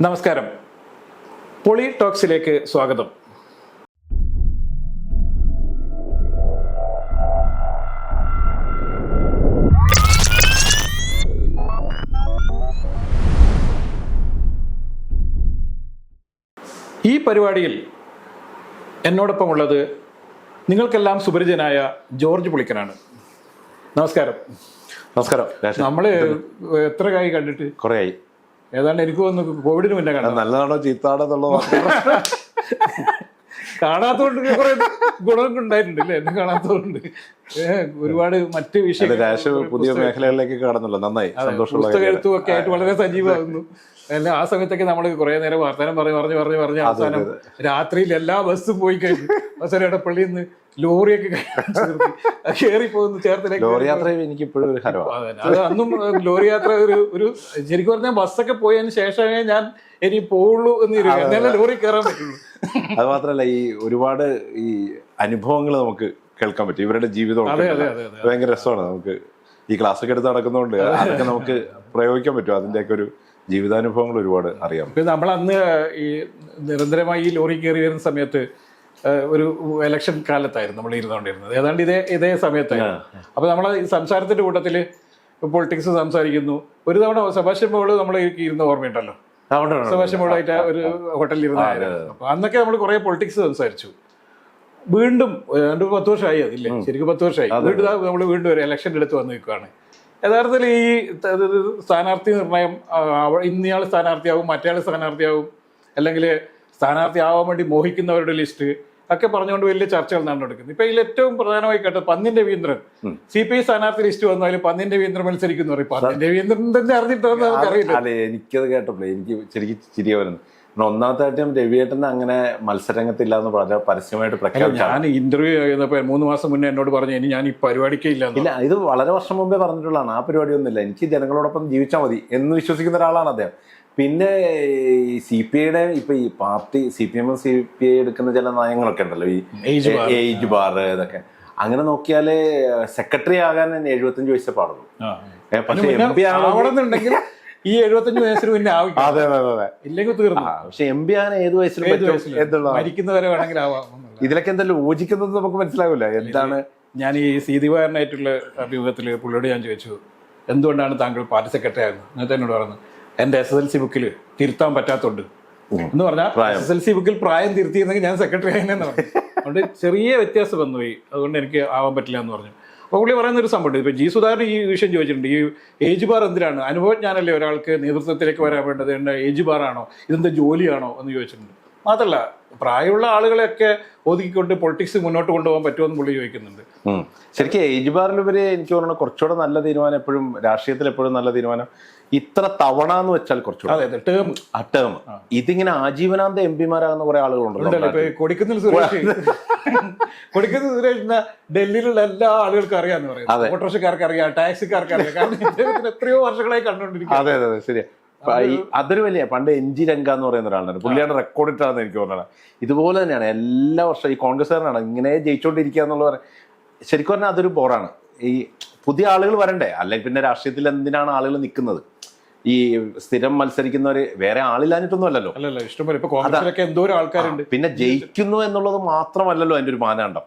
നമസ്കാരം. പൊളി ടോക്സിലേക്ക് സ്വാഗതം. ഈ പരിപാടിയിൽ എന്നോടൊപ്പം ഉള്ളത് നിങ്ങൾക്കെല്ലാം സുപരിചിതനായ ജോർജ് പുളിക്കനാണ്. നമസ്കാരം. നമസ്കാരം. നമ്മൾ നമ്മൾ എത്ര കായി കണ്ടിട്ട്? കുറേ ആയി. ഏതാണ്ട് എനിക്ക് തോന്നുന്നു കോവിഡിന് മുന്നേ കാണാം നല്ലതാണോ ചീത്താണോ എന്നുള്ളത് കാണാത്തോണ്ട് കുറെ ഗുണമൊക്കെ ഉണ്ടായിട്ടുണ്ട് അല്ലേ? എന്നെ കാണാത്തോണ്ട് ഒരുപാട് മറ്റ് വിഷയം പുതിയ മേഖലകളിലേക്ക് കടന്നല്ലോ. നന്നായി. സന്തോഷമുള്ള പുസ്തക എഴുത്തും ഒക്കെ ആയിട്ട് വളരെ സജീവമാകുന്നു. അല്ല ആ സമയത്തൊക്കെ നമ്മൾ കുറെ നേരം വർത്തമാനം പറഞ്ഞു പറഞ്ഞു പറഞ്ഞു പറഞ്ഞു അവസാനം രാത്രിയിൽ എല്ലാ ബസ്സും പോയി കഴിഞ്ഞു. അവസാനം ഇടപ്പള്ളിയിൽ നിന്ന് ലോറിയൊക്കെ കയറിപ്പോകുന്ന പോകുന്നു ചേർത്തിലേക്ക് ലോറി യാത്ര എനിക്ക് ഇപ്പോഴും ഒരു ഹരമാണ് അത് അന്നും ലോറി യാത്ര ഒരു ഒരു ശരിക്കും പറഞ്ഞാൽ ബസ്സൊക്കെ പോയതിന് ശേഷമേ ഞാൻ ഇനി പോവുള്ളൂ എന്ന്. എന്നാലേ ലോറി കയറാൻ പറ്റുള്ളൂ. അത് മാത്രല്ല ഈ ഒരുപാട് ഈ അനുഭവങ്ങൾ നമുക്ക് കേൾക്കാൻ പറ്റും. ഇവരുടെ ജീവിതം ഭയങ്കര രസമാണ്. നമുക്ക് ഈ ക്ലാസ് ഒക്കെ എടുത്ത് നടക്കുന്നതുകൊണ്ട് അതൊക്കെ നമുക്ക് പ്രയോഗിക്കാൻ പറ്റും. അതിന്റെയൊക്കെ ഒരു ജീവിതാനുഭവങ്ങൾ ഒരുപാട് അറിയാം. നമ്മൾ അന്ന് ഈ നിരന്തരമായി ഈ ലോറി കയറി വരുന്ന സമയത്ത് ഒരു എലക്ഷൻ കാലത്തായിരുന്നു നമ്മൾ ഇരുന്നുകൊണ്ടിരുന്നത്. ഏതാണ്ട് ഇതേ ഇതേ സമയത്തായിരുന്നു. അപ്പൊ നമ്മൾ സംസാരത്തിന്റെ കൂട്ടത്തിൽ പൊളിറ്റിക്സ് സംസാരിക്കുന്നു. ഒരു തവണ സെബാസ്റ്റ്യൻ പോൾ നമ്മൾ ഇരുന്ന ഓർമ്മയുണ്ടല്ലോ? സെബാസ്റ്റ്യൻ പോളായിട്ട് ഒരു ഹോട്ടലിൽ ഇരുന്ന അപ്പൊ അന്നൊക്കെ നമ്മൾ കുറെ പൊളിറ്റിക്സ് സംസാരിച്ചു. വീണ്ടും രണ്ട് പത്ത് വർഷമായി അതില്ലേ? ശരിക്കും പത്ത് വർഷമായി. വീണ്ടും നമ്മൾ വീണ്ടും ഒരു ഇലക്ഷൻ എടുത്ത് വന്ന് നിൽക്കുകയാണ് യഥാർത്ഥത്തിൽ ഈ സ്ഥാനാർത്ഥി നിർണയം ഇന്നയാൾ സ്ഥാനാർത്ഥിയാവും മറ്റേയാൾ സ്ഥാനാർത്ഥിയാവും അല്ലെങ്കിൽ സ്ഥാനാർത്ഥി ആവാൻ വേണ്ടി മോഹിക്കുന്നവരുടെ ലിസ്റ്റ് ഒക്കെ പറഞ്ഞുകൊണ്ട് വലിയ ചർച്ചകൾ നടന്നെടുക്കുന്നത് ഇപ്പൊ ഇതിൽ ഏറ്റവും പ്രധാനമായി കേട്ടത് Pannyan Raveendran C P I സ്ഥാനാർത്ഥി ലിസ്റ്റ് വന്നാലും പന്നിൻ രവീന്ദ്രൻ മത്സരിക്കുന്നു പറയും. പന്നിൻ രവീന്ദ്രൻ തന്നെ അറിഞ്ഞിട്ടോ നമുക്കറിയില്ല. അല്ലെ എനിക്കത് കേട്ടപ്പോഴേ എനിക്ക് ശരിക്കും ചിരിയ വരുന്നു. ഒന്നാമത്തായിട്ടും രവിയേട്ടൻ അങ്ങനെ മത്സരരംഗത്തില്ല എന്ന് പറഞ്ഞ പരസ്യമായിട്ട് പ്രഖ്യാപിച്ചു ഞാൻ ഇന്റർവ്യൂ ചെയ്യുന്നപ്പോ മൂന്ന് മാസം മുന്നേ എന്നോട് പറഞ്ഞു ഇനി ഞാൻ ഈ പരിപാടിക്കേ ഇല്ല ഇല്ല ഇത് വളരെ വർഷം മുമ്പേ പറഞ്ഞിട്ടുള്ളതാണ്. ആ പരിപാടിയൊന്നുമില്ല. എനിക്ക് ജനങ്ങളോടൊപ്പം ജീവിച്ചാൽ മതി എന്ന് വിശ്വസിക്കുന്ന ഒരാളാണ് അദ്ദേഹം. പിന്നെ സി പി ഐയുടെ ഇപ്പൊ ഈ പാർട്ടി സി പി എമ്മും സി പി ഐ എടുക്കുന്ന ചില നയങ്ങളൊക്കെ ഉണ്ടല്ലോ ഈ. ഏജ് ബാർ ഇതൊക്കെ. അങ്ങനെ നോക്കിയാൽ സെക്രട്ടറി ആകാൻ എഴുപത്തഞ്ച് വയസ്സേ പാടുള്ളൂ. പക്ഷെ എം പി ആവണമെന്നുണ്ടെങ്കിൽ ഈ എഴുപത്തഞ്ച് വയസ്സിന് പിന്നെ ആവില്ല. അതെ അതെ അതെ ഇല്ലെങ്കിൽ തീർന്നു. പക്ഷെ എം പി ആണ് ഏത് വയസ്സിലും മരിക്കുന്നവരെ വേണമെങ്കിൽ ആവാം ഇതിലൊക്കെ എന്താ യോജിക്കുന്നത് നമുക്ക് മനസ്സിലാവില്ല. എന്താണ് ഞാൻ ഈ സീതിവാരനായിട്ടുള്ള അഭിമുഖത്തിൽ പുള്ളിയോട് ഞാൻ ചോദിച്ചു എന്തുകൊണ്ടാണ് താങ്കൾ പാർട്ടി സെക്രട്ടറി ആകുന്നത്? എന്നിട്ട് എന്നോട് പറഞ്ഞു. എന്റെ എസ് എസ് എൽ സി ബുക്കിൽ തിരുത്താൻ പറ്റാത്തോണ്ട്. എന്ന് പറഞ്ഞാൽ എസ് എസ് എൽ സി ബുക്കിൽ പ്രായം തിരുത്തിയിരുന്നെങ്കിൽ ഞാൻ സെക്രട്ടറി ആയെന്ന് പറഞ്ഞു. അതുകൊണ്ട് ചെറിയ വ്യത്യാസം വന്നുപോയി. അതുകൊണ്ട് എനിക്ക് ആവാൻ പറ്റില്ല എന്ന് പറഞ്ഞു. അപ്പോൾ പുള്ളി പറയുന്ന ഒരു സംഭവം ഇപ്പൊ ജി സുധാകരൻ ഈ വിഷയം ചോദിച്ചിട്ടുണ്ട്. ഈ ഏജ് ബാർ എന്തിനാണ് അനുഭവജ്ഞാനല്ലേ ഒരാൾക്ക് നേതൃത്വത്തിലേക്ക് വരാൻ വേണ്ടത്? എന്റെ ഏജ് ബാർ ആണോ? ഇതെന്താ ജോലിയാണോ എന്ന് ചോദിച്ചിട്ടുണ്ട്. മാത്രമല്ല പ്രായമുള്ള ആളുകളെയൊക്കെ ഒതുക്കിക്കൊണ്ട് പൊളിറ്റിക്സ് മുന്നോട്ട് കൊണ്ടുപോകാൻ പറ്റുമോ എന്ന് പുള്ളി ചോദിക്കുന്നുണ്ട്. ശരിക്കും ഏജ് ബാറിലുപരി എനിക്ക് തോന്നുന്നു കുറച്ചുകൂടെ നല്ല തീരുമാനം എപ്പോഴും രാഷ്ട്രീയത്തിൽ എപ്പോഴും നല്ല തീരുമാനം. ഇത്ര തവണ എന്ന് വെച്ചാൽ കുറച്ചുകൂടെ. ടേം ആ ടേം ഇതിങ്ങനെ ആജീവനാന്ത എം പിമാരാകുന്ന കുറെ ആളുകളുണ്ടല്ലോ കൊടിക്കുന്നിൽ സുരേഷ്. കൊടിക്കുന്നിൽ ഡൽഹിയിലുള്ള എല്ലാ ആളുകൾക്കും അറിയാന്ന് പറയുന്നത്. ഓട്ടോറിക്ഷക്കാർക്ക് അറിയാം ടാക്സിക്കാർക്ക് അറിയാം. കാരണം എത്രയോ വർഷങ്ങളായി കണ്ടുകൊണ്ടിരിക്കും അതെ അതെ ശരിയാ. അതൊരു വലിയ പണ്ട് എൻ ജി രംഗ എന്ന് പറയുന്ന ഒരാളാണ് പുള്ളിയാണ് റെക്കോർഡ് ഇട്ടാന്ന് എനിക്ക് തോന്നുന്നത്. ഇതുപോലെ തന്നെയാണ്. എല്ലാ വർഷവും ഈ കോൺഗ്രസ്സുകാരനാണ്. ഇങ്ങനെ ജയിച്ചോണ്ടിരിക്കുക എന്നുള്ള പറ- ശരിക്കും പറഞ്ഞാൽ അതൊരു ബോറാണ്. ഈ പുതിയ ആളുകൾ വരണ്ടേ? അല്ലെങ്കിൽ പിന്നെ രാഷ്ട്രീയത്തിൽ എന്തിനാണ് ആളുകൾ നിൽക്കുന്നത്? ഈ സ്ഥിരം മത്സരിക്കുന്നവര് വേറെ ആളില്ലാഞ്ഞിട്ടൊന്നും അല്ലല്ലോ അല്ലല്ല ഇഷ്ടംപോലെ. ഇപ്പൊ കോൺഗ്രസിലൊക്കെ എന്തോരം ആൾക്കാരുണ്ട്. പിന്നെ ജയിക്കുന്നു എന്നുള്ളത് മാത്രമല്ലല്ലോ അതിന്റെ ഒരു മാനാണ്ടം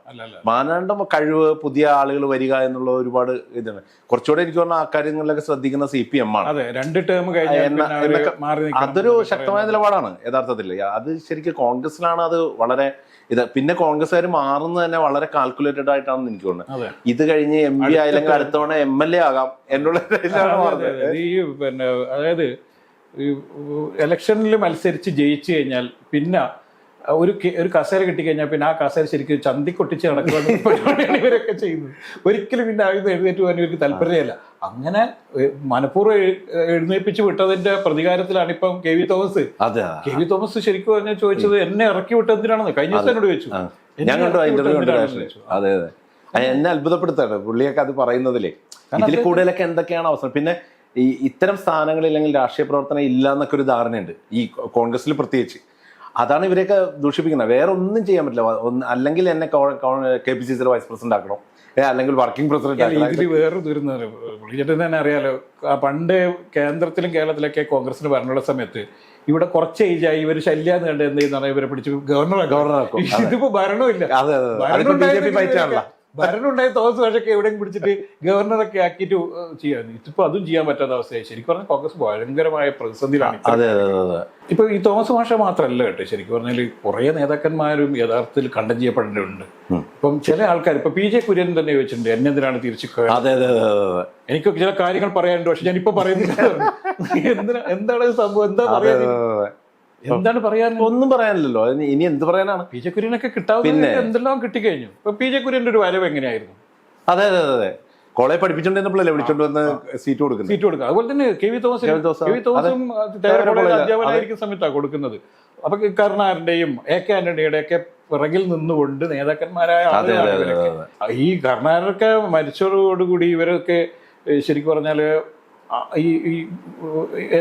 മാനാണ്ടം കഴിവ് പുതിയ ആളുകൾ വരിക എന്നുള്ള ഒരുപാട് ഇതാണ്. കുറച്ചുകൂടെ എനിക്ക് പറഞ്ഞാൽ ആ കാര്യങ്ങളിലൊക്കെ ശ്രദ്ധിക്കുന്ന സി പി എം ആണ്. രണ്ട് ടേം അതൊരു ശക്തമായ നിലപാടാണ് യഥാർത്ഥത്തിൽ. അത് ശരിക്കും കോൺഗ്രസിലാണ് അത് വളരെ ഇത്. പിന്നെ കോൺഗ്രസ്സുകാർ മാറുന്നത് തന്നെ വളരെ കാൽക്കുലേറ്റഡ് ആയിട്ടാണ് എനിക്ക് തോന്നുന്നത് ഇത് കഴിഞ്ഞ് എം പി ആയില്ലെങ്കിൽ അടുത്തവണ എം എൽ എ ആകാം എന്നുള്ള. ഈ പിന്നെ അതായത് ഇലക്ഷനിൽ മത്സരിച്ച് ജയിച്ചു കഴിഞ്ഞാൽ പിന്നെ ഒരു ഒരു കസേര കിട്ടിക്കഴിഞ്ഞാൽ പിന്നെ ആ കസേര ശരിക്കും ചന്തി കൊട്ടിച്ച് നടക്കുന്ന പരിപാടിയാണ് ഇവരൊക്കെ ചെയ്യുന്നത്. ഒരിക്കലും പിന്നെ ആയുധം എഴുന്നേറ്റ് പോകാൻ ഇവർക്ക് താല്പര്യമല്ല. അങ്ങനെ മനഃപൂർവം എഴുന്നേപ്പിച്ച് വിട്ടതിന്റെ പ്രതികാരത്തിലാണ് ഇപ്പം കെ വി തോമസ്. അതെ. കെ വി തോമസ് ശരിക്കും പറഞ്ഞാൽ ചോദിച്ചത് എന്നെ ഇറക്കി വിട്ടതിനാണെന്ന് കഴിഞ്ഞ ദിവസം എന്നോട് ചോദിച്ചു. ഞാൻ കണ്ടു ഇന്റർവ്യൂ അതെ അത്. എന്നെ അത്ഭുതപ്പെടുത്താണ് പുള്ളിയൊക്കെ അത് പറയുന്നതിലേ. ഇതിൽ കൂടുതലൊക്കെ എന്തൊക്കെയാണ് അവസരം? പിന്നെ ഈ ഇത്തരം സ്ഥാനങ്ങളിൽ അല്ലെങ്കിൽ രാഷ്ട്രീയ പ്രവർത്തനം ഇല്ല എന്നൊക്കെ ഒരു ധാരണയുണ്ട്. ഈ കോൺഗ്രസിൽ പ്രത്യേകിച്ച്. അതാണ് ഇവരെയൊക്കെ ദൂഷിപ്പിക്കുന്നത്. വേറെ ഒന്നും ചെയ്യാൻ പറ്റില്ല. അല്ലെങ്കിൽ എന്നെ കെ പി സി സിയുടെ വൈസ് പ്രസിഡന്റ് ആക്കണം. അല്ലെങ്കിൽ വർക്കിംഗ് പ്രസിഡന്റ് ഇതിൽ വേറൊരു ദുരന്തം പുള്ളിച്ചേട്ടൻ തന്നെ അറിയാലോ ആ പണ്ട് കേന്ദ്രത്തിലും കേരളത്തിലൊക്കെ കോൺഗ്രസിന് ഭരണമുള്ള സമയത്ത് ഇവിടെ കുറച്ച് ഏജായി ഇവർ ശല്യാന്ന് കണ്ട് എന്ത് ചെയ്യുന്ന ഇവരെ പിടിച്ച് ഗവർണർ ഗവർണർ ഇതിപ്പോ ഭരണമില്ല അതെ അതെ അതെ. അതിപ്പോ ബി ജെ പി ഫൈറ്റ് ആണല്ലോ ഭരണം ഉണ്ടായ തോമസ് എവിടെയും പിടിച്ചിട്ട് ഗവർണറൊക്കെ ആക്കിയിട്ട് ചെയ്യാൻ ഇതിപ്പോ അതും ചെയ്യാൻ പറ്റാത്ത അവസ്ഥയായി. ശരിക്കും പറഞ്ഞാൽ കോൺഗ്രസ് ഭയങ്കരമായ പ്രതിസന്ധിയിലാണ് ഇപ്പൊ. ഈ തോമസ് മാഷ മാത്രമല്ല കേട്ടോ. ശരിക്കും പറഞ്ഞാൽ കുറേ നേതാക്കന്മാരും യഥാർത്ഥത്തിൽ കണ്ടം ചെയ്യപ്പെടേണ്ടതുണ്ട്. ഇപ്പം ചില ആൾക്കാർ ഇപ്പൊ പി ജെ കുര്യൻ തന്നെ ചോദിച്ചിട്ടുണ്ട് എന്നെ എന്തിനാണ് തിരിച്ചു എനിക്കൊക്കെ ചില കാര്യങ്ങൾ പറയാനുണ്ട് പക്ഷെ ഞാൻ ഇപ്പൊ പറയുന്നില്ല. എന്തിനാ എന്താണ് സംഭവം? എന്താ അതെ പറയാ അതെ അതെ. എന്താണ് പറയാൻ? ഒന്നും പറയാനില്ലല്ലോ. ഇനി എന്ത് പറയാനാണ്? പി ജെ കുര്യനൊക്കെ കിട്ടാവുന്ന എന്തെല്ലാം കിട്ടിക്കഴിഞ്ഞു? ഇപ്പൊ പി ജെ കുര്യന്റെ ഒരു വരവ് എങ്ങനെയായിരുന്നു? അതെ അതെ അതെ കോളേജ് പഠിപ്പിച്ചോണ്ടിരുന്നപ്പോഴല്ലേ വിളിച്ചോണ്ട് വന്ന് സീറ്റ് കൊടുക്കുന്നത്? സീറ്റ് കൊടുക്കുക. അതുപോലെ തന്നെ K V Thomas K V Thomas, അധ്യാപകനായിരിക്കുന്ന സമയത്താണ് കൊടുക്കുന്നത്. അപ്പൊ കരുണാകരന്റെയും എ കെ ആന്റണിയുടെ ഒക്കെ പിറകിൽ നിന്നുകൊണ്ട് നേതാക്കന്മാരായ ആളുകളാണ് ഈ കരുണാകരൊക്കെ മരിച്ചതോടുകൂടി ഇവരൊക്കെ ശരിക്കും പറഞ്ഞാൽ ഈ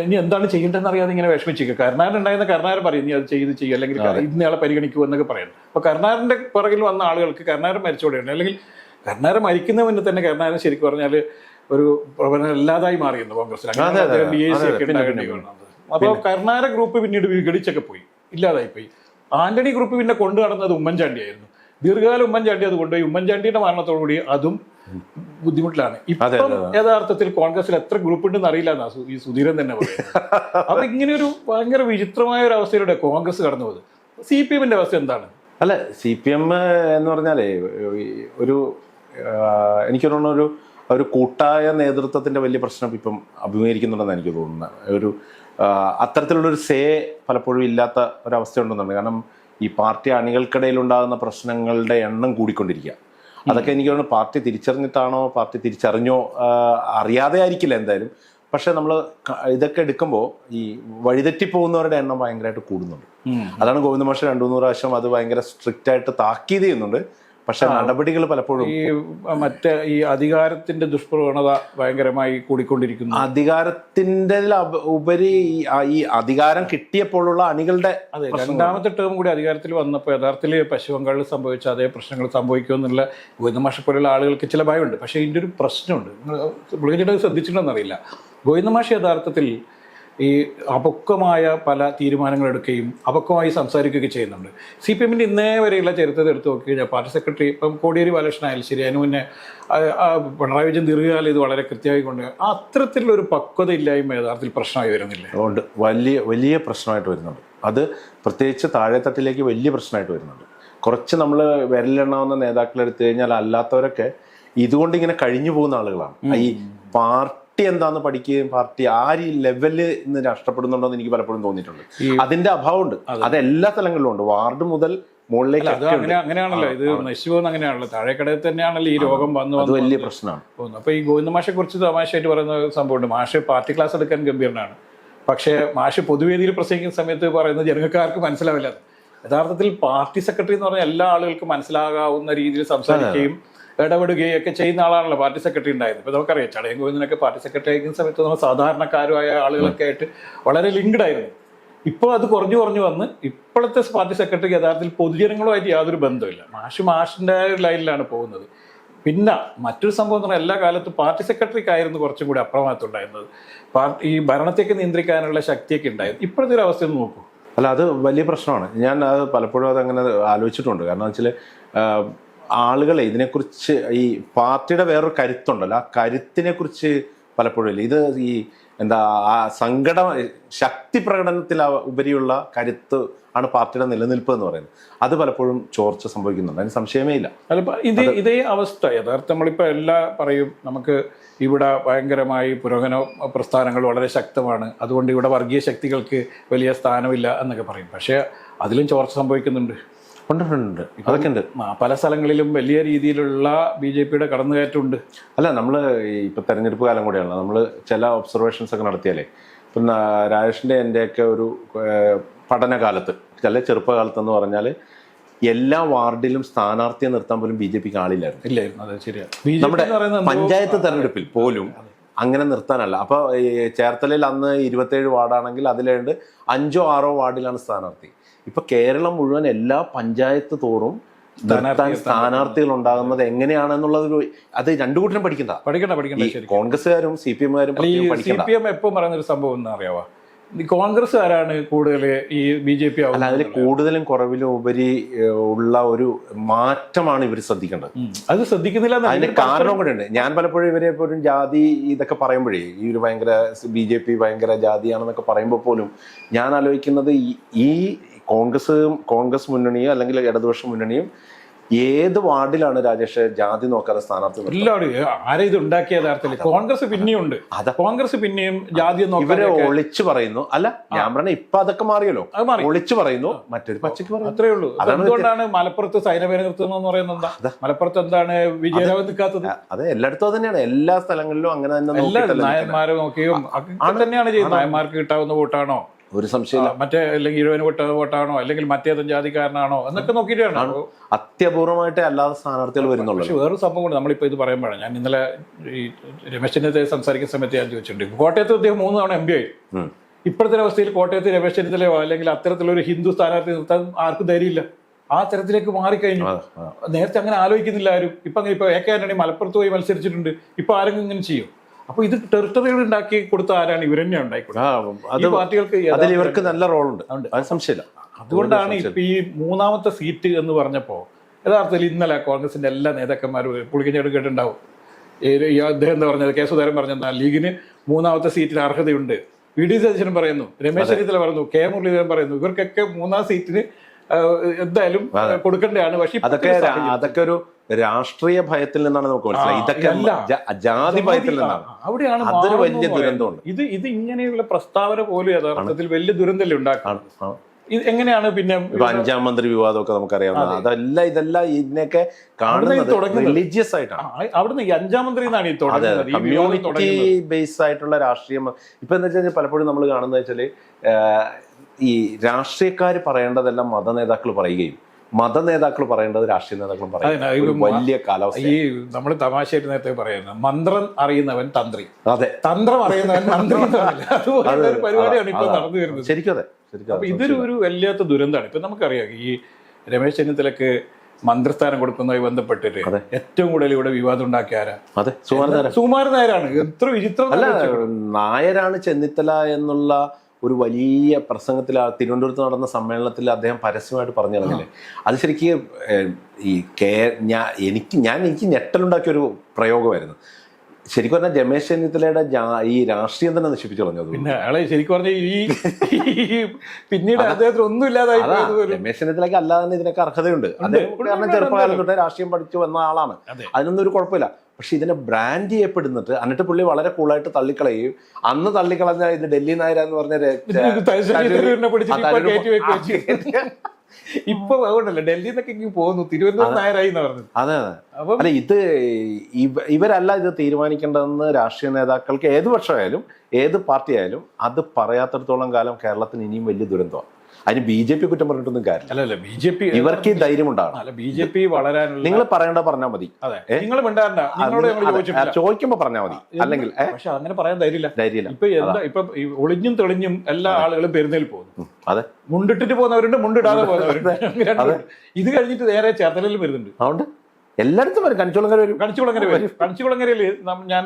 ഇനി എന്താണ് ചെയ്യേണ്ടതെന്ന് അറിയാതെ ഇങ്ങനെ വിഷമിച്ചിരിക്കുക. കർണാടക ഉണ്ടായിരുന്ന കർണാടക പറയും നീ അത് ചെയ്ത് ചെയ്യും. അല്ലെങ്കിൽ ഇന്നയാളെ പരിഗണിക്കൂ എന്നൊക്കെ പറയുന്നു. അപ്പൊ കരുണാരന്റെ പുറകിൽ വന്ന ആളുകൾക്ക് കരുണാരൻ മരിച്ചോടെയാണ് അല്ലെങ്കിൽ കരുണാരൻ മരിക്കുന്ന മുന്നേ തന്നെ കരുണാരൻ ശരിക്കും പറഞ്ഞാൽ ഒരു പ്രവചനം അല്ലാതായി മാറിയിരുന്നു കോൺഗ്രസ് അതെ. ഡി എ സി ഒക്കെ ഉണ്ടാകേണ്ടി അപ്പോൾ ഗ്രൂപ്പ് പിന്നീട് വിഘടിച്ചൊക്കെ പോയി. ഇല്ലാതായി പോയി ആന്റണി ഗ്രൂപ്പ് പിന്നെ കൊണ്ടു നടന്നത് ഉമ്മൻചാണ്ടിയായിരുന്നു. ദീർഘകാലം ഉമ്മൻചാണ്ടി അത് കൊണ്ടുപോയി. ഉമ്മൻചാണ്ടിയുടെ മരണത്തോടുകൂടി അതും ബുദ്ധിമുട്ടിലാണ്. ഇപ്പം യഥാർത്ഥത്തിൽ കോൺഗ്രസിൽ എത്ര ഗ്രൂപ്പ് ഉണ്ടെന്ന് അറിയില്ല എന്നാ ഈ സുധീരൻ തന്നെ പറയുന്നത്. അപ്പൊ ഇങ്ങനെ ഒരു ഭയങ്കര വിചിത്രമായ ഒരു അവസ്ഥയിലൂടെ കോൺഗ്രസ് കടന്നു പോയത് സി പി എമ്മിന്റെ അവസ്ഥ എന്താണ്? അല്ല സി പി എം എന്ന് പറഞ്ഞാലേ ഒരു എനിക്ക് തോന്നുന്നു ഒരു ഒരു കൂട്ടായ നേതൃത്വത്തിന്റെ വലിയ പ്രശ്നം ഇപ്പം അഭിമുഖീകരിക്കുന്നുണ്ടെന്ന് എനിക്ക് തോന്നുന്നത്. ഒരു അത്തരത്തിലുള്ളൊരു അത്തരത്തിലുള്ള ഒരു സേ പലപ്പോഴും ഇല്ലാത്ത ഒരവസ്ഥ ഉണ്ടെന്നുണ്ട് കാരണം ഈ പാർട്ടി അണികൾക്കിടയിൽ ഉണ്ടാകുന്ന പ്രശ്നങ്ങളുടെ എണ്ണം കൂടിക്കൊണ്ടിരിക്കുക. അതൊക്കെ എനിക്ക് തോന്നുന്നു പാർട്ടി തിരിച്ചറിഞ്ഞിട്ടാണോ പാർട്ടി തിരിച്ചറിഞ്ഞോ അറിയാതെ ആയിരിക്കില്ല എന്തായാലും. പക്ഷെ നമ്മൾ ഇതൊക്കെ എടുക്കുമ്പോൾ ഈ വഴിതെറ്റി പോകുന്നവരുടെ എണ്ണം ഭയങ്കരമായിട്ട് കൂടുന്നുണ്ട്. അതാണ് ഗോവിന്ദ മാഷ് രണ്ടു മൂന്ന് പ്രാവശ്യം അത് ഭയങ്കര സ്ട്രിക്റ്റ് ആയിട്ട് താക്കീത് ചെയ്യുന്നുണ്ട്. പക്ഷെ നടപടികൾ പലപ്പോഴും ഈ മറ്റേ ഈ അധികാരത്തിന്റെ ദുഷ്പ്രവണത ഭയങ്കരമായി കൂടിക്കൊണ്ടിരിക്കുന്നു. അധികാരത്തിന്റെ ഉപരി ഈ- അധികാരം കിട്ടിയപ്പോഴുള്ള അണികളുടെ അതെ രണ്ടാമത്തെ ടേം കൂടി അധികാരത്തിൽ വന്നപ്പോൾ യഥാർത്ഥത്തിൽ പശ്ചിമ ബംഗാളിൽ സംഭവിച്ച അതേ പ്രശ്നങ്ങൾ സംഭവിക്കുമെന്നുള്ള ഗോവിന്ദമാഷെ പോലെയുള്ള ആളുകൾക്ക് ചില ഭയമുണ്ട്. പക്ഷേ ഇതിന്റെ ഒരു പ്രശ്നമുണ്ട്. പുള്ളിച്ചിട്ട് ശ്രദ്ധിച്ചിട്ടുണ്ടെന്ന് അറിയില്ല ഗോവിന്ദമാഷ് യഥാർത്ഥത്തിൽ ഈ അപക്വമായ പല തീരുമാനങ്ങൾ എടുക്കുകയും അപക്വമായി സംസാരിക്കുകയൊക്കെ ചെയ്യുന്നുണ്ട്. സി പി എമ്മിന്റെ ഇന്നേ വരെയുള്ള ചരിത്രത്തെ എടുത്ത് നോക്കി കഴിഞ്ഞാൽ പാർട്ടി സെക്രട്ടറി ഇപ്പം കോടിയേരി ബാലകൃഷ്ണൻ ആയാലും ശരി അതിന് മുന്നേ പിണറായി വിജയൻ ദീർഘകാലം ഇത് വളരെ കൃത്യമായി കൊണ്ട് അത്തരത്തിലുള്ളൊരു പക്വത ഇല്ലായ്മ പക്വതയില്ലായ്മ യഥാർത്ഥത്തിൽ പ്രശ്നമായി വരുന്നില്ല? അതുകൊണ്ട് വലിയ വലിയ പ്രശ്നമായിട്ട് വരുന്നുണ്ട്. അത് പ്രത്യേകിച്ച് താഴെത്തട്ടിലേക്ക് വലിയ പ്രശ്നമായിട്ട് വരുന്നുണ്ട്. കുറച്ച് നമ്മൾ വിരലെണ്ണാവുന്ന നേതാക്കളെടുത്തു കഴിഞ്ഞാൽ അല്ലാത്തവരൊക്കെ ഇതുകൊണ്ട് ഇങ്ങനെ കഴിഞ്ഞു പോകുന്ന ആളുകളാണ് ഈ പാർട്ടി എന്താന്ന് പഠിക്കുകയും പാർട്ടി ആ ഒരു ലെവലിൽ നിന്ന് നഷ്ടപ്പെടുന്നുണ്ടോ എന്ന് എനിക്ക് പലപ്പോഴും തോന്നിയിട്ടുണ്ട്. അതിന്റെ അഭാവമുണ്ട്. അത്. എല്ലാ സ്ഥലങ്ങളിലും ഉണ്ട്. വാർഡ് മുതൽ മുകളിലേക്ക് അത് അങ്ങനെ അങ്ങനെയാണല്ലോ. ഇത് നശിച്ചു പോകുന്ന അങ്ങനെയാണല്ലോ. താഴെക്കടയിൽ തന്നെയാണല്ലോ ഈ രോഗം വന്നു അത് വലിയ പ്രശ്നമാണ്. അപ്പൊ ഈ ഗോവിന്ദ മാഷെ കുറിച്ച് തമാശയായിട്ട് പറയുന്ന സംഭവമുണ്ട്. മാഷ് പാർട്ടി ക്ലാസ് എടുക്കാൻ ഗംഭീരനാണ്. പക്ഷേ മാഷ് പൊതുവേദിയിൽ പ്രസംഗിക്കുന്ന സമയത്ത് പറയുന്നത് ജനങ്ങൾക്കാർക്ക് മനസ്സിലാവില്ല. യഥാർത്ഥത്തിൽ പാർട്ടി സെക്രട്ടറി എന്ന് പറഞ്ഞാൽ എല്ലാ ആളുകൾക്കും മനസ്സിലാകാവുന്ന രീതിയിൽ സംസാരിക്കുകയും ഇടപെടുകയും ഒക്കെ ചെയ്യുന്ന ആളാണല്ലോ പാർട്ടി സെക്രട്ടറി ഉണ്ടായിരുന്നത് ഇപ്പൊ നമുക്കറിയാം ചടയം ഗോവിന്ദനൊക്കെ പാർട്ടി സെക്രട്ടറി ആയിരിക്കുന്ന സമയത്ത് നമ്മൾ സാധാരണക്കാരുമായ ആളുകളൊക്കെ ആയിട്ട് വളരെ ലിങ്ക്ഡ് ആയിരുന്നു. ഇപ്പോൾ അത് കുറഞ്ഞു കുറഞ്ഞു വന്ന് ഇപ്പോഴത്തെ പാർട്ടി സെക്രട്ടറി യഥാർത്ഥത്തിൽ പൊതുജനങ്ങളുമായിട്ട് യാതൊരു ബന്ധമില്ല മാഷ് മാഷിന്റെ ലൈനിലാണ് പോകുന്നത്. പിന്നെ മറ്റൊരു സംഭവം എന്ന് പറഞ്ഞാൽ എല്ലാ കാലത്തും പാർട്ടി സെക്രട്ടറിക്കായിരുന്നു കുറച്ചും കൂടി അപ്രമാദം ഉണ്ടായിരുന്നത്. പാർട്ടി ഈ ഭരണത്തേക്ക് നിയന്ത്രിക്കാനുള്ള ശക്തിയൊക്കെ ഉണ്ടായിരുന്നു. ഇപ്പോഴത്തെ ഒരു അവസ്ഥ നോക്കൂ. അല്ല അത് വലിയ പ്രശ്നമാണ്. ഞാൻ അത് പലപ്പോഴും അതങ്ങനെ ആലോചിച്ചിട്ടുണ്ട്. കാരണം വെച്ചാൽ ആളുകളെ ഇതിനെക്കുറിച്ച് ഈ പാർട്ടിയുടെ വേറൊരു കരുത്തുണ്ടല്ലോ. ആ കരുത്തിനെ കുറിച്ച് പലപ്പോഴും ഇല്ല. ഇത് ഈ എന്താ ആ സങ്കട ശക്തി പ്രകടനത്തിൽ ഉപരിയുള്ള കരുത്ത് ആണ് പാർട്ടിയുടെ നിലനിൽപ്പ് എന്ന് പറയുന്നത്. അത് പലപ്പോഴും ചോർച്ച സംഭവിക്കുന്നുണ്ട്. അതിന് സംശയമേ ഇല്ല. അതിപ്പോ ഇത് ഇതേ അവസ്ഥ. യഥാർത്ഥം നമ്മളിപ്പോൾ എല്ലാ പറയും നമുക്ക് ഇവിടെ ഭയങ്കരമായി പുരോഗമന പ്രസ്ഥാനങ്ങൾ വളരെ ശക്തമാണ്. അതുകൊണ്ട് ഇവിടെ വർഗീയ ശക്തികൾക്ക് വലിയ സ്ഥാനമില്ല എന്നൊക്കെ പറയും. പക്ഷേ അതിലും ചോർച്ച സംഭവിക്കുന്നുണ്ട്. ഉണ്ട് അതൊക്കെ ഉണ്ട് പല സ്ഥലങ്ങളിലും വലിയ രീതിയിലുള്ള ബി ജെ പിയുടെ കടന്നുകയറ്റമുണ്ട്. അല്ല നമ്മൾ ഇപ്പൊ തെരഞ്ഞെടുപ്പ് കാലം കൂടെയാണ് നമ്മൾ ചില ഒബ്സർവേഷൻസ് ഒക്കെ നടത്തിയാലേ ഇപ്പം രാജേഷിന്റെ എന്റെയൊക്കെ ഒരു പഠനകാലത്ത് ചില ചെറുപ്പകാലത്തെന്ന് പറഞ്ഞാൽ എല്ലാ വാർഡിലും സ്ഥാനാർത്ഥിയെ നിർത്താൻ പോലും ബി ജെ പിക്ക് ആളില്ലായിരുന്നു. ഇല്ലായിരുന്നു. അതെ ശരിയാണ് നമ്മുടെ പഞ്ചായത്ത് തെരഞ്ഞെടുപ്പിൽ പോലും അങ്ങനെ നിർത്താനല്ല. അപ്പോൾ ചേർത്തലയിൽ അന്ന് ഇരുപത്തേഴ് വാർഡാണെങ്കിൽ അതിലേണ്ട് അഞ്ചോ ആറോ വാർഡിലാണ് സ്ഥാനാർത്ഥി. ഇപ്പൊ കേരളം മുഴുവൻ എല്ലാ പഞ്ചായത്ത് തോറും നിർത്താൻ സ്ഥാനാർത്ഥികൾ ഉണ്ടാകുന്നത് എങ്ങനെയാണെന്നുള്ളത് അത് രണ്ടു കൂട്ടരും പഠിക്കണ്ട പഠിക്കണ്ട പഠിക്കണ്ട കോൺഗ്രസ്സുകാരും സി പി എമ്മുകാരും സി പി എം എപ്പോൾ പറയുന്ന ഒരു സംഭവം എന്ന് അറിയാവോ? കോൺഗ്രസ്സുകാരാണ് കൂടുതൽ ഈ ബി ജെ പി അല്ല അതിൽ കൂടുതലും കുറവിലും ഉപരി ഉള്ള ഒരു മാറ്റമാണ് ഇവർ ശ്രദ്ധിക്കേണ്ടത്. അത് ശ്രദ്ധിക്കുന്നില്ല അതിന്റെ അതിന് കാരണം കൂടെ ഉണ്ട്. ഞാൻ പലപ്പോഴും ഇവരെ എപ്പോഴും ജാതി ഇതൊക്കെ പറയുമ്പോഴേ ഈ ഒരു ഭയങ്കര ബി ജെ പി ഭയങ്കര ജാതിയാണെന്നൊക്കെ പറയുമ്പോൾ പോലും ഞാൻ ആലോചിക്കുന്നത് ഈ കോൺഗ്രസ് കോൺഗ്രസ് മുന്നണിയോ അല്ലെങ്കിൽ ഇടതുപക്ഷ മുന്നണിയും ഏത് വാർഡിലാണ് രാജേഷ് ജാതി നോക്കാതെ സ്ഥാനാർത്ഥി? എല്ലാവരും ആരെ ഇത് ഉണ്ടാക്കിയ യഥാർത്ഥത്തിൽ? കോൺഗ്രസ് പിന്നെയും അതെ. കോൺഗ്രസ് പിന്നെയും ജാതി ഇവരെ ഒളിച്ചു പറയുന്നു. അല്ല ഞാൻ പറഞ്ഞ ഇപ്പൊ അതൊക്കെ മാറിയല്ലോ. ഒളിച്ചു പറയുന്നു. മറ്റൊരു പച്ചക്ക് പറയുന്നു. അത്രേ ഉള്ളൂ. അതുകൊണ്ടാണ് മലപ്പുറത്ത് സൈനവേന നിർത്തുന്നത് എന്ന് പറയുന്നത് എന്താ? മലപ്പുറത്ത് എന്താണ് വിജയരാഘവൻ നിൽക്കാത്തത്? അതെ എല്ലായിടത്തും തന്നെയാണ്. എല്ലാ സ്ഥലങ്ങളിലും അങ്ങനെ തന്നെ. നായന്മാരെ നോക്കിയും അങ്ങനെ തന്നെയാണ് ചെയ്യുന്നത്. നായന്മാർക്ക് കിട്ടാവുന്ന വോട്ടാണോ? ഒരു സംശയം മറ്റേ അല്ലെങ്കിൽ ഇഴുവന് വോട്ടാണോ? അല്ലെങ്കിൽ മറ്റേതും ജാതിക്കാരനാണോ? എന്നൊക്കെ നോക്കിയിട്ടാണ്. അത്യപൂർവമായിട്ട് അല്ലാതെ സ്ഥാനാർത്ഥികൾ വരുന്നുള്ളൂ. പക്ഷെ വേറൊരു സംഭവം കൂടെ നമ്മളിപ്പോൾ ഇത് പറയുമ്പോഴാണ്. ഞാൻ ഇന്നലെ ഈ രമേശ് ചെന്നിത്തല സംസാരിക്കുന്ന സമയത്ത് ഞാൻ ചോദിച്ചിട്ടുണ്ട്. കോട്ടയത്ത് അദ്ദേഹം മൂന്ന് തവണ എം പി ആയി. ഇപ്പോഴത്തെ അവസ്ഥയിൽ കോട്ടയത്ത് രമേശ് ചെന്നിത്തലയോ അല്ലെങ്കിൽ അത്തരത്തിലൊരു ഹിന്ദു സ്ഥാനാർത്ഥി നിർത്താൻ ആർക്കും ധൈര്യമില്ല. ആ തരത്തിലേക്ക് മാറിക്കഴിഞ്ഞു. നേരത്തെ അങ്ങനെ ആലോചിക്കുന്നില്ല ആരും. ഇപ്പൊ അങ്ങനെ ഇപ്പൊ എ കെ ആന്റണി മലപ്പുറത്ത് പോയി മത്സരിച്ചിട്ടുണ്ട്. ഇപ്പൊ ആരെങ്കിലും ഇങ്ങനെ ചെയ്യും? അപ്പൊ ഇത് ടെറിട്ടറികൾ ഉണ്ടാക്കി കൊടുത്ത ആരാണ്? ഇവർ തന്നെ അത് ഈ പാർട്ടികൾക്ക് അതിൽ ഇവർക്ക് നല്ല റോളുണ്ട്. ഉണ്ട്. അത് സംശയമില്ല. അതുകൊണ്ടാണ് ഇപ്പൊ ഈ മൂന്നാമത്തെ സീറ്റ് എന്ന് പറഞ്ഞപ്പോ യഥാർത്ഥത്തിൽ ഇന്നലെ കോൺഗ്രസിന്റെ എല്ലാ നേതാക്കന്മാരും പുളിക്കഞ്ഞോട് ഈ അദ്ദേഹം എന്താ പറഞ്ഞത്? കെ സുധാരൻ പറഞ്ഞാൽ ലീഗിന് മൂന്നാമത്തെ സീറ്റിന് അർഹതയുണ്ട്. വി ഡി സതീശൻ പറയുന്നു രമേശ് ചെന്നിത്തല പറയുന്നു കെ മുരളീധരൻ പറയുന്നു ഇവർക്കൊക്കെ മൂന്നാം സീറ്റിന് എന്തായാലും കൊടുക്കേണ്ടതാണ്. പക്ഷേ അതൊക്കെ അതൊക്കെ ഒരു രാഷ്ട്രീയ ഭയത്തിൽ നിന്നാണ് നമുക്ക് മനസ്സിലായി ഇതൊക്കെ ജാതി ഭയത്തിൽ നിന്നാണ്. അവിടെയാണ് അതൊരു വലിയ ദുരന്തമുണ്ട്. ഇത് ഇത് ഇങ്ങനെയുള്ള പ്രസ്താവന പോലും യഥാർത്ഥത്തിൽ വലിയ ദുരന്തല്ലേ ഉണ്ടാക്കണം എങ്ങനെയാണ് പിന്നെ അഞ്ചാം മന്ത്രി വിവാദമൊക്കെ നമുക്കറിയാവുന്ന അതെല്ലാം ഇതെല്ലാം ഇതിനൊക്കെ കാണുന്നത് റിലീജിയസ് ആയിട്ടാണ്. അവിടുന്ന് ഈ അഞ്ചാം മന്ത്രി എന്നാണ് ഈ തുടങ്ങുന്നത്. കമ്മ്യൂണിറ്റി ബേസ്ഡ് ബേസ് ആയിട്ടുള്ള രാഷ്ട്രീയം. ഇപ്പൊ എന്താ വെച്ചാൽ പലപ്പോഴും നമ്മൾ കാണുന്നത് വെച്ചാൽ ഈ രാഷ്ട്രീയക്കാർ പറയേണ്ടതെല്ലാം മത നേതാക്കൾ പറയുകയും മത നേതാക്കൾ പറയേണ്ടത് രാഷ്ട്രീയ നേതാക്കളും പറയും. വലിയ കാലാവസ്ഥ ഈ നമ്മൾ തമാശയായിട്ട് നേരത്തെ പറയുന്നത് മന്ത്രം അറിയുന്നവൻ തന്ത്രി. അതെ. തന്ത്രം അറിയുന്നവൻ മന്ത്രി അതുപോലെ ഒരു പരിപാടിയാണ് ഇപ്പൊ നടന്നു വരുന്നത്. ശരിക്കും അതെ ശരിക്കും അപ്പൊ ഇതൊരു ഒരു വല്ലാത്ത ദുരന്തമാണ് ഇപ്പൊ നമുക്കറിയാം ഈ രമേശ് ചെന്നിത്തലക്ക് മന്ത്രിസ്ഥാനം കൊടുക്കുന്നതുമായി ബന്ധപ്പെട്ടിട്ട്. ഏറ്റവും കൂടുതൽ ഇവിടെ വിവാദം ഉണ്ടാക്കിയ ആരാ? അതെ നായരാണ്. എത്ര വിചിത്രം. നായരാണ് ചെന്നിത്തല എന്നുള്ള ഒരു വലിയ പ്രസംഗത്തിൽ ആ തിരുവനന്തപുരത്ത് നടന്ന സമ്മേളനത്തിൽ അദ്ദേഹം പരസ്യമായിട്ട് പറഞ്ഞു കളഞ്ഞില്ലേ അത് ശരിക്കും ഈ കേ ഞാൻ എനിക്ക് ഞാൻ എനിക്ക് ഞെട്ടലുണ്ടാക്കിയ ഒരു പ്രയോഗമായിരുന്നു. ശരിക്കും പറഞ്ഞാൽ രമേശ് ചെന്നിത്തലയുടെ ഈ രാഷ്ട്രീയം തന്നെ നശിപ്പിച്ചു കളഞ്ഞത് പിന്നെ അയാളെ ശരിക്കും പറഞ്ഞ ഈ പിന്നീട് അദ്ദേഹത്തിന് ഒന്നും ഇല്ലാതായി രമേശ് ചെന്നിത്തലയ്ക്ക് അല്ലാതെ തന്നെ ഇതിനൊക്കെ അർഹതയുണ്ട്. അദ്ദേഹം കാരണം ഉണ്ട്, ചെറുപ്പകാലം തൊട്ടേ രാഷ്ട്രീയം പഠിച്ചു വന്ന ആളാണ്. അതിനൊന്നും ഒരു കുഴപ്പമില്ല. പക്ഷെ ഇതിനെ ബ്രാൻഡ് ചെയ്യപ്പെടുന്നിട്ട് എന്നിട്ട് പുള്ളി വളരെ കൂളായിട്ട് തള്ളിക്കളയും അന്ന് തള്ളിക്കളഞ്ഞ ഇത് ഡൽഹി നായരാന്ന് പറഞ്ഞ രെ- ഇത് പിടിച്ചിട്ട് ആ, ഇപ്പൊ അതുകൊണ്ടല്ലേ ഡൽഹിയിൽ നിന്നൊക്കെ ഇങ്ങനെ പോകുന്നു തിരുവനന്തപുരം നായരായി എന്ന് പറഞ്ഞു അതെ അതെ. അല്ല ഇത് ഇവരല്ല ഇത് തീരുമാനിക്കേണ്ടതെന്ന് രാഷ്ട്രീയ നേതാക്കൾക്ക് ഏത് പക്ഷമായാലും ഏത് പാർട്ടി ആയാലും അത് പറയാത്തടത്തോളം കാലം കേരളത്തിന് ഇനിയും വലിയ ദുരന്തമാണ്. അതിന് ബി ജെ പി കുറ്റം പറഞ്ഞിട്ടൊന്നും കാര്യമില്ല. അല്ല ബി ജെ പി ഇവർക്ക് ഈ ധൈര്യം ഉണ്ടാകണം അല്ല ബി ജെ പി വളരാനുള്ള നിങ്ങൾ പറയേണ്ട പറഞ്ഞാൽ മതി. നിങ്ങൾ മിണ്ടാറില്ല നിങ്ങളോട് ഞങ്ങൾ അതെ, ചോദിച്ചിട്ടില്ല. ചോദിക്കുമ്പോ പറഞ്ഞാൽ മതി. അല്ലെങ്കിൽ പക്ഷെ അങ്ങനെ പറയാൻ ധൈര്യമില്ല. ധൈര്യമില്ല. ഇപ്പൊ എന്താ ഇപ്പൊ ഒളിഞ്ഞും തെളിഞ്ഞും എല്ലാ ആളുകളും പെരുന്നേൽ പോകുന്നു. അതെ. മുണ്ടിട്ടിട്ട് പോകുന്നവരുണ്ട് മുണ്ടിടാതെ പോകുന്നവരുണ്ട്. അതെ. ഇത് കഴിഞ്ഞിട്ട് നേരെ ചേർത്തലയിൽ വരുന്നുണ്ട് അതുകൊണ്ട് എല്ലായിടത്തും വരും. കണിച്ചുളങ്ങര വരും. കണിച്ചുളങ്ങര വരും. കണിച്ചുളങ്ങരയിൽ ഞാൻ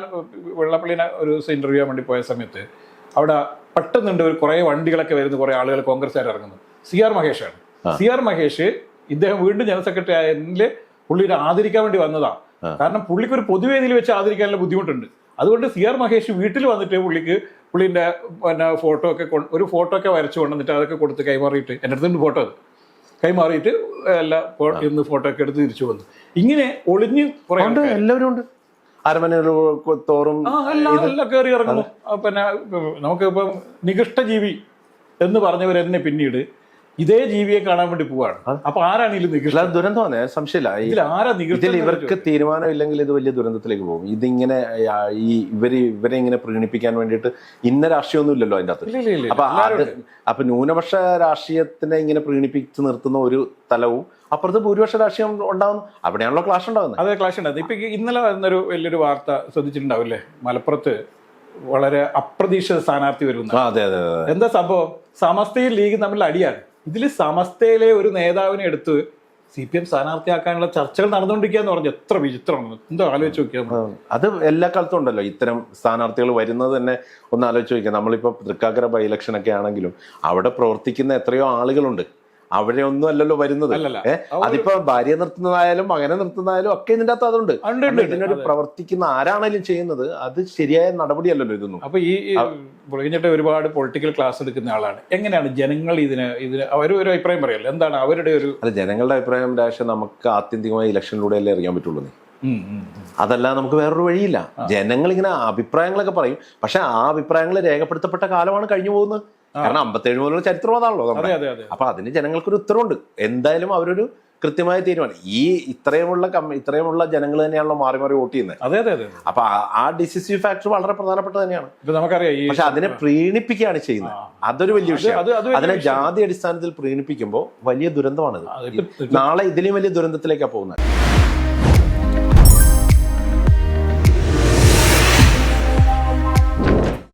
വെള്ളപ്പള്ളിനെ ഒരു ദിവസം ഇന്റർവ്യൂ ചെയ്യാൻ വേണ്ടി പോയ സമയത്ത് അവിടെ പെട്ടെന്നുണ്ട് ഒരു കുറെ വണ്ടികളൊക്കെ വരുന്ന കുറെ ആളുകൾ കോൺഗ്രസ്സുകാർ ഇറങ്ങുന്നു. സി ആർ മഹേഷാണ്. സി ആർ മഹേഷ് ഇദ്ദേഹം വീണ്ടും ജനറൽ സെക്രട്ടറി ആയതിൽ പുള്ളിയുടെ ആദരിക്കാൻ വേണ്ടി വന്നതാണ് കാരണം പുള്ളിക്ക് ഒരു പൊതുവേദിയിൽ വെച്ച് ആദരിക്കാനുള്ള ബുദ്ധിമുട്ടുണ്ട്. അതുകൊണ്ട് സി ആർ മഹേഷ് വീട്ടിൽ വന്നിട്ട് പുള്ളിക്ക് പുള്ളിന്റെ പിന്നെ ഫോട്ടോ ഒക്കെ ഒരു ഫോട്ടോ ഒക്കെ വരച്ചു കൊണ്ടുവന്നിട്ട് അതൊക്കെ കൊടുത്ത് കൈമാറിയിട്ട് എന്റെ അടുത്തുണ്ട് ഫോട്ടോ അത് കൈമാറിയിട്ട് എല്ലാ ഇന്ന് ഫോട്ടോ ഒക്കെ എടുത്ത് തിരിച്ചു വന്നു. ഇങ്ങനെ ഒളിഞ്ഞ് കുറെ എല്ലാവരും ഉണ്ട്. അരമനയിൽ തോറും ആ എല്ലാം എല്ലാം കയറി ഇറങ്ങുന്നു. ആ, പിന്നെ നമുക്ക് ഇപ്പം നികൃഷ്ട ജീവി എന്ന് പറഞ്ഞവർ തന്നെ പിന്നീട് ഇതേ ജീവിയെ കാണാൻ വേണ്ടി പോവാണ്. അപ്പൊ ആരാണ് ഇതിൽ ദുരന്തമാണ് സംശയമില്ല. ഇതിൽ ഇവർക്ക് തീരുമാനം ഇല്ലെങ്കിൽ ഇത് വലിയ ദുരന്തത്തിലേക്ക് പോകും. ഇതിങ്ങനെ ഈ ഇവർ ഇവരെ ഇങ്ങനെ പ്രീണിപ്പിക്കാൻ വേണ്ടിയിട്ട് ഇന്ന രാഷ്ട്രീയമൊന്നും ഇല്ലല്ലോ അതിന്റെ അകത്ത്. അപ്പൊ അപ്പൊ ന്യൂനപക്ഷ രാഷ്ട്രീയത്തിനെ ഇങ്ങനെ പ്രീണിപ്പിച്ച് നിർത്തുന്ന ഒരു തലവും അപ്പുറത്ത് ഭൂരിപക്ഷ രാഷ്ട്രീയം ഉണ്ടാവുന്നു അവിടെയാണല്ലോ ക്ലാഷ് ഉണ്ടാകുന്നത് അതെ ക്ലാഷ് ഉണ്ട് ഇപ്പൊ ഇന്നലെ വരുന്നൊരു വലിയൊരു വാർത്ത ശ്രദ്ധിച്ചിട്ടുണ്ടാവില്ലേ? മലപ്പുറത്ത് വളരെ അപ്രതീക്ഷിത സ്ഥാനാർത്ഥി വരുന്നു. അതെ അതെ എന്താ സംഭവം? സമസ്തയും ലീഗും തമ്മിൽ അടിയാണ്. ഇതിൽ സമസ്തയിലെ ഒരു നേതാവിനെ എടുത്ത് സി പി എം സ്ഥാനാർത്ഥിയാക്കാനുള്ള ചർച്ചകൾ നടന്നുകൊണ്ടിരിക്കുക എന്ന് പറഞ്ഞു. എത്ര വിചിത്രമാണ്. എന്തോ ആലോചിച്ച് നോക്കിയാൽ അത് എല്ലാ കാലത്തും ഉണ്ടല്ലോ. ഇത്തരം സ്ഥാനാർത്ഥികൾ വരുന്നത് തന്നെ ഒന്ന് ആലോചിച്ച് നോക്കുക നമ്മളിപ്പോൾ തൃക്കാക്കര ബൈ ഇലക്ഷനൊക്കെ ആണെങ്കിലും അവിടെ പ്രവർത്തിക്കുന്ന എത്രയോ ആളുകളുണ്ട്. അവിടെ ഒന്നും അല്ലല്ലോ വരുന്നത്. അതിപ്പോ ഭാര്യ നിർത്തുന്നതായാലും മകനെ നിർത്തുന്നതായാലും ഒക്കെ ഇതിന്റെ അകത്ത് അതുണ്ട്. ഇതിനൊരു പ്രവർത്തിക്കുന്ന ആരാണേലും ചെയ്യുന്നത് അത് ശരിയായ നടപടിയല്ലല്ലോ ഇതൊന്നും. അപ്പൊ ഈ പുളിഞ്ഞിട്ട് ഒരുപാട് പൊളിറ്റിക്കൽ ക്ലാസ് എടുക്കുന്ന ആളാണ്. എങ്ങനെയാണ് ജനങ്ങൾ ഇതിന് ഇതിന് അവർ ഒരു അഭിപ്രായം പറയല്ലോ? എന്താണ് അവരുടെ ഒരു അല്ല ജനങ്ങളുടെ അഭിപ്രായം രാഷ്ട്രീയം നമുക്ക് ആത്യന്തികമായി ഇലക്ഷനിലൂടെ അല്ലേ അറിയാൻ പറ്റുള്ളൂ അതല്ലാതെ നമുക്ക് വേറൊരു വഴിയില്ല. ജനങ്ങൾ ഇങ്ങനെ അഭിപ്രായങ്ങളൊക്കെ പറയും. പക്ഷെ ആ അഭിപ്രായങ്ങൾ രേഖപ്പെടുത്തപ്പെട്ട കാലമാണ് കഴിഞ്ഞു പോകുന്നത്. കാരണം അമ്പത്തേഴ് മുതലുള്ള ചരിത്രം അതാണല്ലോ അപ്പൊ അതിന് ജനങ്ങൾക്കൊരു ഉത്തരവുണ്ട്. എന്തായാലും അവരൊരു കൃത്യമായ തീരുമാനം. ഈ ഇത്രയുമുള്ള കമ്മ ഇത്രയുമുള്ള ജനങ്ങൾ തന്നെയാണല്ലോ മാറി മാറി വോട്ട് ചെയ്യുന്നത്. അതെ അതെ അതെ അപ്പൊ ആ- ഡിസിസീവ് ഫാക്ടർ വളരെ പ്രധാനപ്പെട്ട തന്നെയാണ്. നമുക്കറിയാം പക്ഷെ അതിനെ പ്രീണിപ്പിക്കുകയാണ് ചെയ്യുന്നത്. അതൊരു വലിയ വിഷയം അതിനെ ജാതി അടിസ്ഥാനത്തിൽ പ്രീണിപ്പിക്കുമ്പോൾ വലിയ ദുരന്തമാണിത്. നാളെ ഇതിലും വലിയ ദുരന്തത്തിലേക്കാണ് പോകുന്നത്.